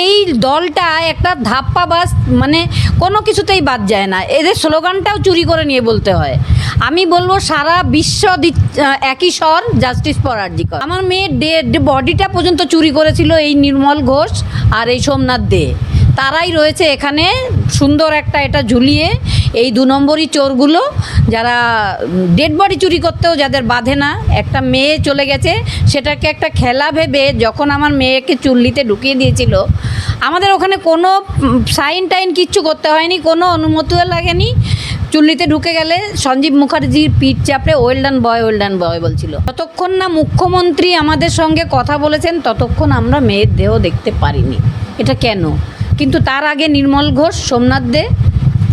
এই দলটা একটা ধাপ্পাবাজ মানে কোনো কিছুতেই বাদ যায় না। এদের স্লোগানটাও চুরি করে নিয়ে বলতে হয়। আমি বলব সারা বিশ্ব একই স্বর, জাস্টিস ফর আর্জিকর। আমার মেয়ের ডেড বডিটা পর্যন্ত চুরি করেছিল এই নির্মল ঘোষ আর এই সোমনাথ দে। তারাই রয়েছে এখানে। সুন্দর একটা এটা ঝুলিয়ে এই দু নম্বরই চোরগুলো, যারা ডেড বডি চুরি করতেও যাদের বাধে না। একটা মেয়ে চলে গেছে, সেটাকে একটা খেলা ভেবে যখন আমার মেয়েকে চুল্লিতে ঢুকিয়ে দিয়েছিল, আমাদের ওখানে কোনো সাইন টাইন কিচ্ছু করতে হয়নি, কোনো অনুমতিও লাগেনি। চুল্লিতে ঢুকে গেলে সঞ্জীব মুখার্জির পিঠ চাপড়ে ওয়েলডান বয় ওয়েলডান বয় বলছিল। ততক্ষণ না মুখ্যমন্ত্রী আমাদের সঙ্গে কথা বলেছেন, ততক্ষণ আমরা মেয়ের দেহ দেখতে পারিনি। এটা কেন? কিন্তু তার আগে নির্মল ঘোষ সোমনাথ দে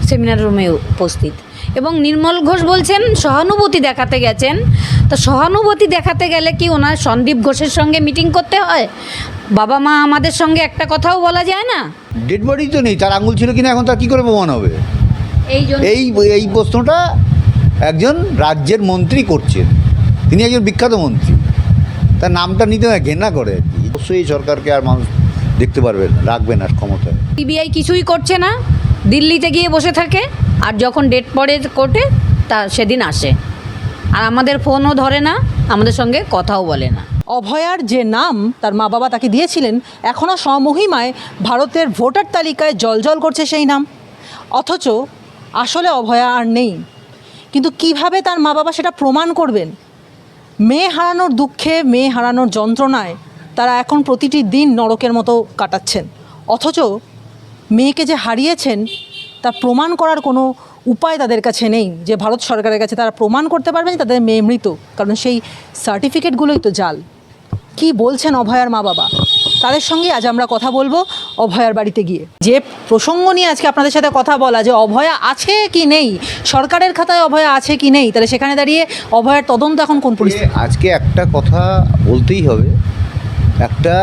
সেমিনার রুমে উপস্থিত। এবং নির্মল ঘোষ বলছেন সহানুভূতি দেখাতে গেছেন। তো সহানুভূতি দেখাতে গেলে কি ওনার সন্দীপ ঘোষের সঙ্গে মিটিং করতে হয়? বাবা মা আমাদের সঙ্গে একটা কথাও বলা যায় না? ডেড বডি তো নেই তার আঙুল ছিল কিনা এখন তার কী করে প্রমাণ হবে? এই এই এই প্রশ্নটা একজন রাজ্যের মন্ত্রী করছেন। তিনি একজন বিখ্যাত মন্ত্রী। তার নামটা নিতে হয় ঘেন্না করে আর কি। অবশ্যই সরকারকে আর মানুষ দেখতে পারবে না রাখবে না ক্ষমতায়। সিবিআই কিছুই করছে না দিল্লিতে গিয়ে বসে থাকে আর যখন ডেট পড়ে কোর্টে তা সেদিন আসে। আর আমাদের ফোনও ধরে না আমাদের সঙ্গে কথাও বলে না। অভয়ার যে নাম তার মা বাবা তাকে দিয়েছিলেন এখনও স্বমহিমায় ভারতের ভোটার তালিকায় জলজল করছে সেই নাম। অথচ আসলে অভয়া আর নেই। কিন্তু কীভাবে তার মা বাবা সেটা প্রমাণ করবেন? মেয়ে হারানোর দুঃখে মেয়ে হারানোর যন্ত্রণায় তারা এখন প্রতিটি দিন নরকের মতো কাটাচ্ছেন। অথচ মেয়েকে যে হারিয়েছেন তা প্রমাণ করার কোনো উপায় তাদের কাছে নেই। যে ভারত সরকারের কাছে তারা প্রমাণ করতে পারবেন যে তাদের মেয়ে মৃত, কারণ সেই সার্টিফিকেটগুলোই তো জাল। কি বলছেন অভয়ার মা বাবা তাদের সঙ্গে আজ আমরা কথা বলব অভয়ার বাড়িতে গিয়ে। যে প্রসঙ্গ নিয়ে আজকে আপনাদের সাথে কথা বলা, যে অভয়া আছে কি নেই, সরকারের খাতায় অভয়া আছে কি নেই, তাহলে সেখানে দাঁড়িয়ে অভয়ার তদন্ত এখন কোন পরিস্থিতি? আজকে একটা কথা বলতেই হবে একটা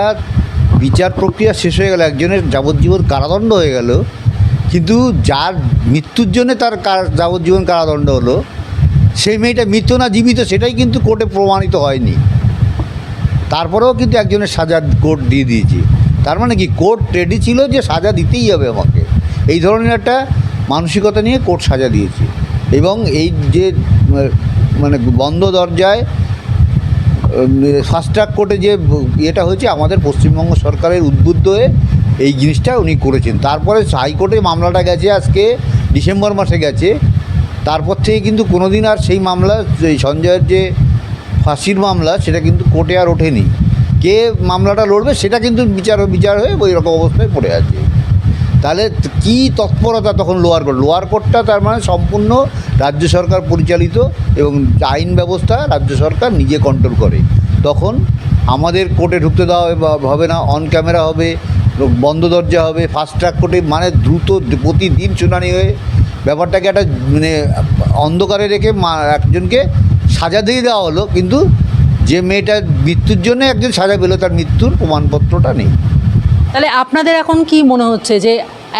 বিচার প্রক্রিয়া শেষ হয়ে গেল, একজনের যাবজ্জীবন কারাদণ্ড হয়ে গেল, কিন্তু যার মৃত্যুর জন্য তার যাবজ্জীবন কারাদণ্ড হলো, সেই মেয়েটা মৃত না জীবিত সেটাই কিন্তু কোর্টে প্রমাণিত হয়নি। তারপরেও কিন্তু একজনের সাজা কোর্ট দিয়ে দিয়েছে। তার মানে কি? কোর্ট রেডি ছিল যে সাজা দিতেই হবে আমাকে। এই ধরনের একটা মানসিকতা নিয়ে কোর্ট সাজা দিয়েছে। এবং এই যে মানে বন্ধ দরজায় ফাস্ট ট্র্যাক কোর্টে যে ইয়েটা হয়েছে, আমাদের পশ্চিমবঙ্গ সরকারের উদ্বুদ্ধ হয়ে এই জিনিসটা উনি করেছেন। তারপরে হাইকোর্টে মামলাটা গেছে আজকে ডিসেম্বর মাসে গেছে। তারপর থেকে কিন্তু কোনো দিন আর সেই মামলা, এই সঞ্জয়ের যে ফাঁসির মামলা, সেটা কিন্তু কোর্টে আর ওঠেনি। কে মামলাটা লড়বে, সেটা কিন্তু বিচার বিচার হয়ে ওই রকম অবস্থায় পড়ে আছে। তাহলে কী তৎপরতা তখন লোয়ার কোর্ট? লোয়ার কোর্টটা তার মানে সম্পূর্ণ রাজ্য সরকার পরিচালিত এবং আইন ব্যবস্থা রাজ্য সরকার নিজে কন্ট্রোল করে। তখন আমাদের কোর্টে ঢুকতে দেওয়া হবে হবে না অন ক্যামেরা হবে, বন্ধ দরজা হবে ফাস্ট ট্র্যাক কোর্টে মানে দ্রুত প্রতিদিন শুনানি হয়ে ব্যাপারটাকে একটা মানে অন্ধকারে রেখে একজনকে সাজা দিয়ে দেওয়া হলো, কিন্তু যে মেয়েটার মৃত্যুর জন্য একজন সাজা পেল, তার মৃত্যুর প্রমাণপত্রটা নেই। তাহলে আপনাদের এখন কি মনে হচ্ছে যে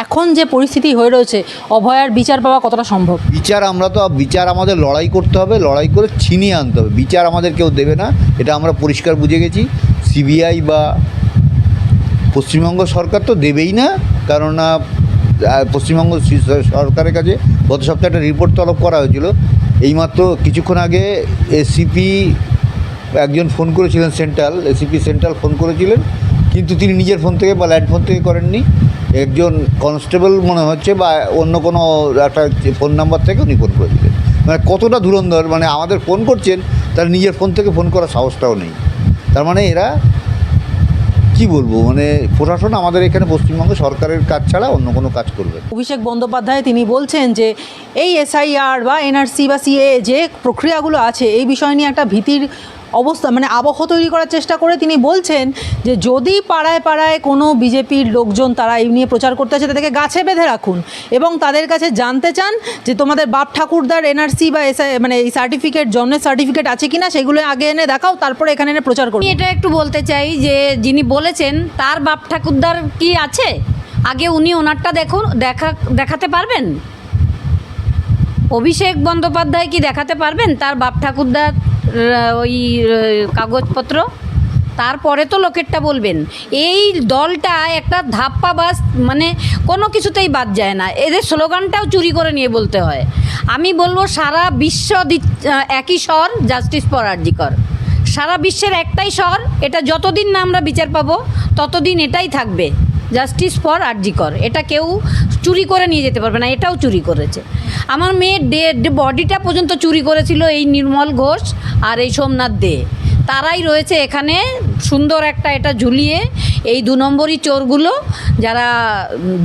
এখন যে পরিস্থিতি হয়ে রয়েছে, অভয়ার বিচার পাওয়া কতটা সম্ভব? বিচার আমরা তো, বিচার আমাদের লড়াই করতে হবে, লড়াই করে ছিনিয়ে আনতে হবে। বিচার আমাদের কেউ দেবে না, এটা আমরা পরিষ্কার বুঝে গেছি। সিবিআই বা পশ্চিমবঙ্গ সরকার তো দেবেই না, কেননা পশ্চিমবঙ্গ সরকারের কাছে গত সপ্তাহে একটা রিপোর্ট তলব করা হয়েছিল। এইমাত্র কিছুক্ষণ আগে এসিপি একজন ফোন করেছিলেন সেন্ট্রাল, এসিপি সেন্ট্রাল ফোন করেছিলেন, কিন্তু তিনি নিজের ফোন থেকে বা ল্যান্ড ফোন থেকে করেননি। একজন কনস্টেবল মনে হচ্ছে বা অন্য কোনো একটা ফোন নাম্বার থেকে উনি ফোন করেছিলেন মানে কতটা ধুরন্ধর মানে আমাদের ফোন করছেন, তার নিজের ফোন থেকে ফোন করার সাহসটাও নেই। তার মানে এরা, কি বলব মানে প্রশাসন আমাদের এখানে পশ্চিমবঙ্গ সরকারের কাজ ছাড়া অন্য কোনো কাজ করবে অভিষেক বন্দ্যোপাধ্যায় তিনি বলছেন যে, এই এসআইআর বা এনআরসি বা সিএ যে প্রক্রিয়াগুলো আছে, এই বিষয় নিয়ে একটা ভীতির অবস্থা মানে আবহ তৈরি করার চেষ্টা করে তিনি বলছেন যে যদি পাড়ায় পাড়ায় কোনো বিজেপির লোকজন তারা এই নিয়ে প্রচার করতে আছে তাদেরকে গাছে বেঁধে রাখুন এবং তাদের কাছে জানতে চান যে তোমাদের বাপ ঠাকুরদার এনআরসি বা এসআই মানে এই সার্টিফিকেট জন্মের সার্টিফিকেট আছে কিনা, সেগুলো আগে এনে দেখাও, তারপরে এখানে এনে প্রচার করুন। এটা একটু বলতে চাই যে যিনি বলেছেন, তার বাপ ঠাকুরদার কি আছে? আগে উনি ওনারটা দেখুন, দেখা, দেখাতে পারবেন? অভিষেক বন্দ্যোপাধ্যায় কি দেখাতে পারবেন? তার বাপ ঠাকুরদার ওই কাগজপত্র। তারপরে তো লোকেরটা বলবেন। এই দলটা একটা ধাপ্পাবাজ মানে কোনো কিছুতেই বাদ যায় না। এদের স্লোগানটাও চুরি করে নিয়ে বলতে হয়। আমি বলব সারা বিশ্ব একই স্বর, জাস্টিস ফর আরজিকর। সারা বিশ্বের একটাই স্বর, এটা যতদিন না আমরা বিচার পাবো, ততদিন এটাই থাকবে, জাস্টিস ফর আরজিকর। এটা কেউ চুরি করে নিয়ে যেতে পারবে না, এটাও চুরি করেছে। আমার মেয়ের ডেড বডিটা পর্যন্ত চুরি করেছিল এই নির্মল ঘোষ আর এই সোমনাথ দে। তারাই রয়েছে এখানে সুন্দর একটা এটা ঝুলিয়ে এই দু নম্বরই চোরগুলো, যারা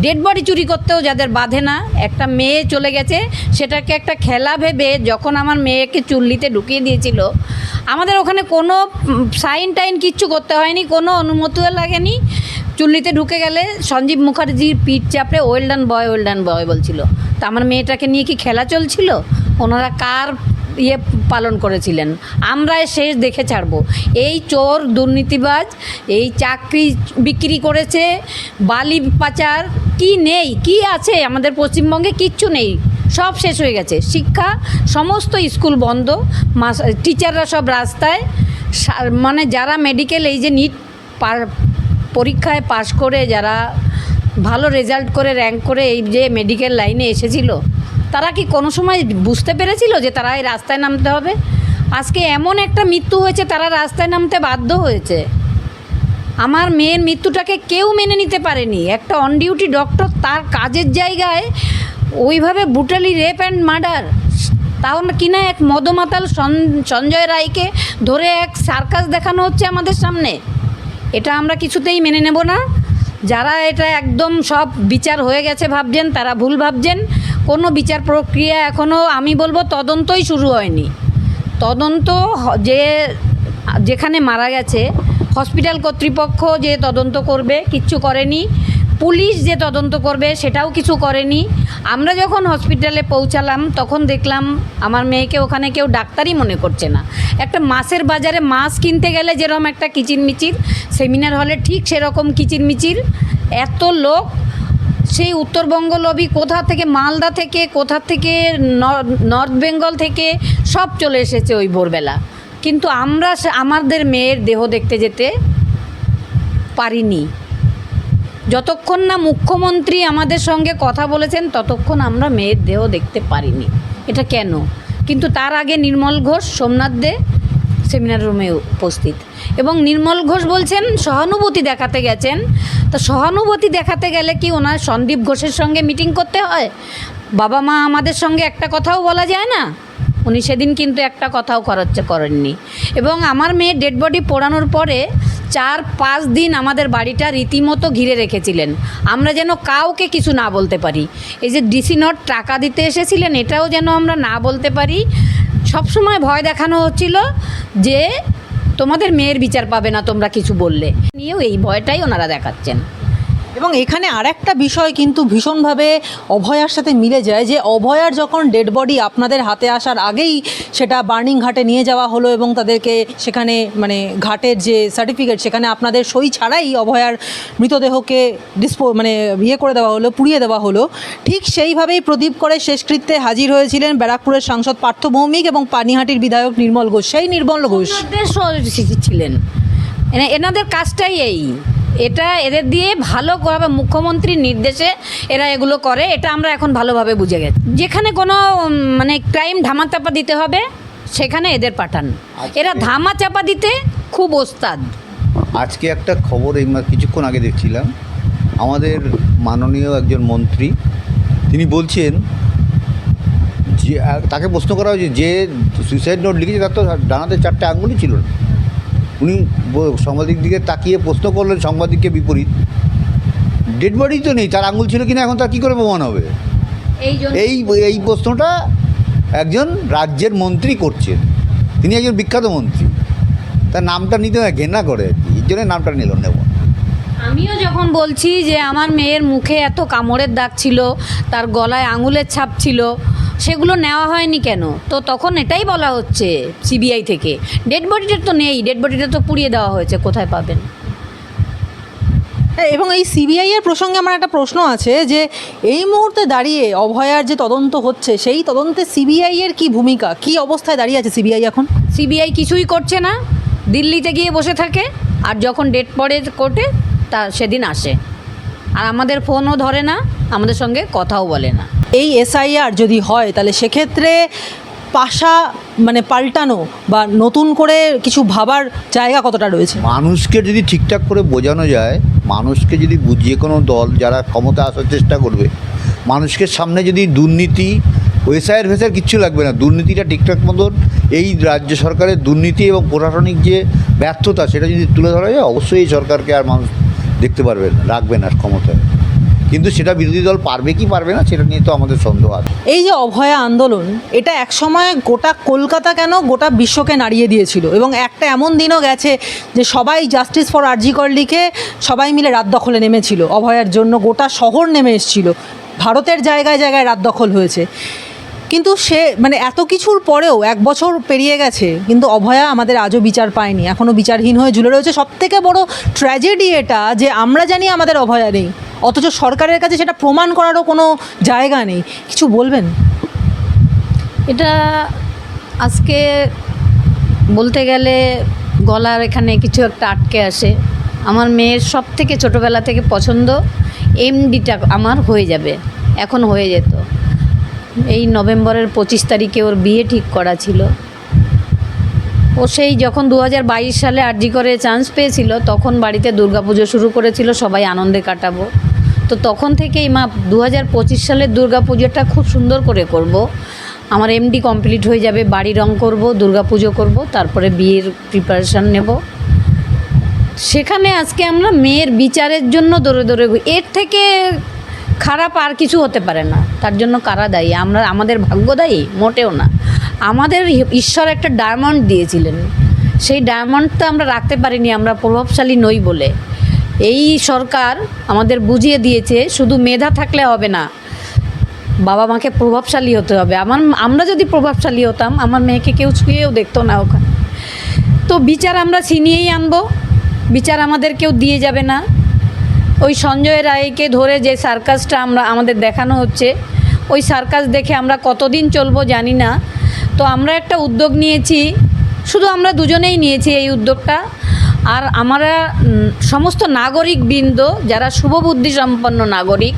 ডেড বডি চুরি করতেও যাদের বাঁধে না, একটা মেয়ে চলে গেছে, সেটাকে একটা খেলা ভেবে যখন আমার মেয়েকে চুল্লিতে ঢুকিয়ে দিয়েছিল, আমাদের ওখানে কোনো সাইন টাইন কিচ্ছু করতে হয়নি, কোনো অনুমতিও লাগেনি চুল্লিতে ঢুকে গেলে সঞ্জীব মুখার্জির পিঠ চাপড়ে ওয়েল ডান বয় ওয়েল ডান বয় বলছিল। তা আমার মেয়েটাকে নিয়ে কি খেলা চলছিল? ওনারা কার ইয়ে পালন করেছিলেন? আমরা শেষ দেখে ছাড়বো। এই চোর, দুর্নীতিবাজ, এই চাকরি বিক্রি করেছে, বালি পাচার, কি নেই? কি আছে? আমাদের পশ্চিমবঙ্গে কিচ্ছু নেই। সব শেষ হয়ে গেছে। শিক্ষা, সমস্ত স্কুল বন্ধ। টিচাররা সব রাস্তায় মানে যারা মেডিকেল এই যে নিট পরীক্ষায় পাশ করে যারা ভালো রেজাল্ট করে র্যাঙ্ক করে এই যে মেডিকেল লাইনে এসেছিল, তারা কি কোনো সময় বুঝতে পেরেছিল যে তারা এই রাস্তায় নামতে হবে? আজকে এমন একটা মৃত্যু হয়েছে, তারা রাস্তায় নামতে বাধ্য হয়েছে। আমার মেয়ের মৃত্যুটাকে কেউ মেনে নিতে পারেনি। একটা অন ডিউটি ডক্টর তার কাজের জায়গায় ওইভাবে ব্রুটালি রেপ অ্যান্ড মার্ডার তাও কিনা এক মদমাতাল সঞ্জয় রায়কে ধরে এক সার্কাস দেখানো হচ্ছে আমাদের সামনে? এটা আমরা কিছুতেই মেনে নেব না। যারা এটা একদম সব বিচার হয়ে গেছে ভাবছেন, তারা ভুল ভাবছেন। কোনো বিচার প্রক্রিয়া এখনও আমি বলব তদন্তই শুরু হয়নি। তদন্ত যে, যেখানে মারা গেছে, হসপিটাল কর্তৃপক্ষ যে তদন্ত করবে, কিচ্ছু করেনি। পুলিশ যে তদন্ত করবে সেটাও কিছু করেনি। আমরা যখন হসপিটালে পৌঁছালাম, তখন দেখলাম আমার মেয়েকে ওখানে কেউ ডাক্তারই মনে করছে না। একটা মাছের বাজারে মাছ কিনতে গেলে যেরকম একটা কিচিরমিচির, সেমিনার হলে ঠিক সেরকম কিচিরমিচির। এত লোক, সেই উত্তরবঙ্গ লবি কোথা থেকে মালদা থেকে, কোথা থেকে নর- নর্থ বেঙ্গল থেকে, সব চলে এসেছে ওই ভোরবেলা। কিন্তু আমরা আমাদের মেয়ের দেহ দেখতে যেতে পারিনি। যতক্ষণ না মুখ্যমন্ত্রী আমাদের সঙ্গে কথা বলেছেন, ততক্ষণ আমরা মেয়ের দেহ দেখতে পারিনি। এটা কেন? কিন্তু তার আগে নির্মল ঘোষ, সোমনাথ দে সেমিনার রুমে উপস্থিত। এবং নির্মল ঘোষ বলছেন, সহানুভূতি দেখাতে গেছেন। তো সহানুভূতি দেখাতে গেলে কি ওনার সন্দীপ ঘোষের সঙ্গে মিটিং করতে হয়? বাবা মা আমাদের সঙ্গে একটা কথাও বলা যায় না? উনি সেদিন কিন্তু একটা কথাও খরচা করেননি। এবং আমার মেয়ে ডেড বডি পোড়ানোর পরে চার, পাঁচ দিন আমাদের বাড়িটা রীতিমতো ঘিরে রেখেছিলেন। আমরা যেন কাউকে কিছু না বলতে পারি। এই যে ডিসি নট টাকা দিতে এসেছিলেন, এটাও যেন আমরা না বলতে পারি। সবসময় ভয় দেখানো হচ্ছিল যে তোমাদের মেয়ের বিচার পাবে না তোমরা কিছু বললে। নিয়েও এই ভয়টাই ওনারা দেখাচ্ছেন। এবং এখানে আরেকটা বিষয় কিন্তু ভীষণভাবে অভয়ার সাথে মিলে যায়, যে অভয়ার যখন ডেড বডি আপনাদের হাতে আসার আগেই সেটা বার্নিং ঘাটে নিয়ে যাওয়া হলো এবং তাদেরকে সেখানে মানে ঘাটের যে সার্টিফিকেট সেখানে আপনাদের সই ছাড়াই অভয়ার মৃতদেহকে ডিসপো মানে ইয়ে করে দেওয়া হলো, পুড়িয়ে দেওয়া হলো। ঠিক সেইভাবেই প্রদীপ করে শেষকৃত্যে হাজির হয়েছিলেন ব্যারাকপুরের সাংসদ পার্থ ভৌমিক এবং পানিহাটির বিধায়ক নির্মল ঘোষ। সেই নির্মল ঘোষ। ছিলেন। এনা- এনাদের কাজটাই এই। এটা এদের দিয়ে ভালো করে মুখ্যমন্ত্রীর নির্দেশে এরা এগুলো করে এটা আমরা এখন ভালোভাবে বুঝে গেছি। যেখানে কোনো মানে ক্রাইম ধামাচাপা দিতে হবে সেখানে এদের পাঠান। এরা ধামা চাপা দিতে খুব ওস্তাদ। আজকে একটা খবর এই কিছুক্ষণ আগে দেখছিলাম। আমাদের মাননীয় একজন মন্ত্রী তিনি বলছেন যে তাকে প্রশ্ন করা হয়েছে যে সুইসাইড নোট লিখেছে তার তো ডানাতে চারটে আঙুলই ছিল না। উনি সাংবাদিক দিকে তাকিয়ে প্রশ্ন করলেন সাংবাদিককে বিপরীত। ডেড বডি তো নেই তার আঙুল ছিল কিনা এখন তার কী করে প্রমাণ হবে? এই এই প্রশ্নটা একজন রাজ্যের মন্ত্রী করছেন। তিনি একজন বিখ্যাত মন্ত্রী। তার নামটা নিতে ঘেন্না করে এই জন্য নামটা নিল নেব আমিও যখন বলছি যে আমার মেয়ের মুখে এত কামড়ের দাগ ছিল তার গলায় আঙুলের ছাপ ছিল সেগুলো নেওয়া হয়নি কেন? তো তখন এটাই বলা হচ্ছে সিবিআই থেকে। ডেড বডিটা তো নেই ডেড বডিটা তো পুড়িয়ে দেওয়া হয়েছে কোথায় পাবেন? হ্যাঁ, এবং এই সিবিআই এর প্রসঙ্গে আমার একটা প্রশ্ন আছে যে এই মুহূর্তে দাঁড়িয়ে অভয়ার যে তদন্ত হচ্ছে সেই তদন্তে সিবিআই এর কি ভূমিকা? কি অবস্থায় দাঁড়িয়ে আছে সিবিআই এখন? সিবিআই কিছুই করছে না দিল্লিতে গিয়ে বসে থাকে আর যখন ডেট পড়ে কোর্টে তা সেদিন আসে। আর আমাদের ফোনও ধরে না আমাদের সঙ্গে কথাও বলে না। এই এসআইআর যদি হয়, তাহলে সেক্ষেত্রে পাশা মানে পাল্টানো বা নতুন করে কিছু ভাবার জায়গা কতটা রয়েছে? মানুষকে যদি ঠিকঠাক করে বোঝানো যায়, মানুষকে যদি বুঝিয়ে কোনো দল যারা ক্ষমতা আসার চেষ্টা করবে, মানুষকে সামনে যদি দুর্নীতি ওয়েসায়ের ভেসার কিচ্ছু লাগবে না। দুর্নীতিটা ঠিকঠাক মতন এই রাজ্য সরকারের দুর্নীতি এবং প্রশাসনিক যে ব্যর্থতা, সেটা যদি তুলে ধরা যায়, অবশ্যই এই সরকারকে আর মানুষ দেখতে পারবে না, রাখবে না ক্ষমতায়। কিন্তু সেটা বিরোধী দল পারবে কি পারবে না, সেটা নিয়ে তো আমাদের সন্দেহ আছে। এই যে অভয়া আন্দোলন, এটা এক সময় গোটা কলকাতা কেন গোটা বিশ্বকে নাড়িয়ে দিয়েছিল? এবং একটা এমন দিনও গেছে যে সবাই জাস্টিস ফর আরজিকর লিখে সবাই মিলে রাত দখলে নেমেছিল। অভয়ার জন্য গোটা শহর নেমে এসেছিল। ভারতের জায়গায় জায়গায় রাত দখল হয়েছে। কিন্তু সে মানে এত কিছুর পরেও এক বছর পেরিয়ে গেছে, কিন্তু অভয়া আমাদের আজও বিচার পায়নি। এখনও বিচারহীন হয়ে ঝুলে রয়েছে। সব থেকে বড় ট্র্যাজেডি এটা যে আমরা জানি আমাদের অভয়া নেই, অথচ সরকারের কাছে সেটা প্রমাণ করারও কোনো জায়গা নেই। কিছু বলবেন? এটা আজকে বলতে গেলে গলার এখানে কিছু একটা আটকে আসে। আমার মেয়ের সব থেকে ছোটোবেলা থেকে পছন্দ এমডিটা আমার হয়ে যাবে, এখন হয়ে যেত। এই নভেম্বরের পঁচিশ তারিখে ওর বিয়ে ঠিক করা ছিল। ও সেই যখন দু হাজার বাইশ সালে আরজি করে চান্স পেয়েছিল, তখন বাড়িতে দুর্গাপুজো শুরু করেছিল, সবাই আনন্দে কাটাবো। তো তখন থেকেই মা দু হাজার পঁচিশ সালের দুর্গাপুজোটা খুব সুন্দর করে করব। আমার এমডি কমপ্লিট হয়ে যাবে, বাড়ি রং করব, দুর্গাপুজো করব, তারপরে বিয়ের প্রিপারেশান নেব। সেখানে আজকে আমরা মেয়ের বিচারের জন্য দৌড়ে দৌড়ে এর থেকে খারাপ আর কিছু হতে পারে না। তার জন্য কারা দায়ী? আমরা, আমাদের ভাগ্য দায়ী? মোটেও না। আমাদের ঈশ্বর একটা ডায়মন্ড দিয়েছিলেন। সেই ডায়মন্ডটা আমরা রাখতে পারিনি, আমরা প্রভাবশালী নই বলে। এই সরকার আমাদের বুঝিয়ে দিয়েছে, শুধু মেধা থাকলে হবে না, বাবা মাকে প্রভাবশালী হতে হবে। আমার, আমরা যদি প্রভাবশালী হতাম, আমার মেয়েকে কেউ ছুঁয়েও দেখতো না ওখানে। তো বিচার আমরা ছিনিয়েই আনব। বিচার আমাদের কেউ দিয়ে যাবে না। ওই সঞ্জয় রায়কে ধরে যে সার্কাসটা আমরা, আমাদের দেখানো হচ্ছে, ওই সার্কাস দেখে আমরা কতদিন চলবো জানি না। তো আমরা একটা উদ্যোগ নিয়েছি, শুধু আমরা দুজনেই নিয়েছি এই উদ্যোগটা। আর আমরা সমস্ত নাগরিকবৃন্দ, যারা শুভবুদ্ধি সম্পন্ন নাগরিক,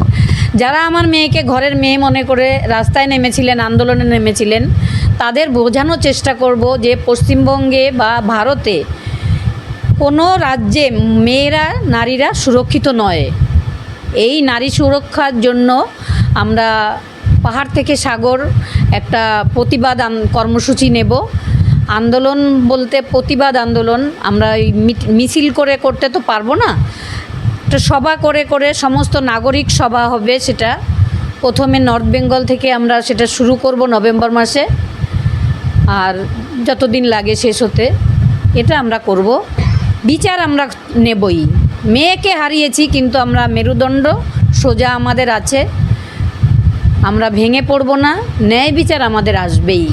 যারা আমার মেয়েকে ঘরের মেয়ে মনে করে রাস্তায় নেমেছিলেন, আন্দোলনে নেমেছিলেন, তাদের বোঝানোর চেষ্টা করব যে পশ্চিমবঙ্গে বা ভারতে কোনো রাজ্যে মেয়েরা, নারীরা সুরক্ষিত নয়। এই নারী সুরক্ষার জন্য আমরা পাহাড় থেকে সাগর একটা প্রতিবাদ কর্মসূচি নেব। আন্দোলন বলতে প্রতিবাদ আন্দোলন, আমরা মিছিল করে করতে তো পারব না। তো সভা করে করে সমস্ত নাগরিক সভা হবে সেটা। প্রথমে নর্থ বেঙ্গল থেকে আমরা সেটা শুরু করব নভেম্বর মাসে। আর যতদিন লাগে শেষ হতে, এটা আমরা করব। বিচার আমরা নেবই। মেয়েকে হারিয়েছি, কিন্তু আমরা মেরুদণ্ড, সোজা আমাদের আছে। আমরা ভেঙে পড়ব না, ন্যায় বিচার আমাদের আসবেই।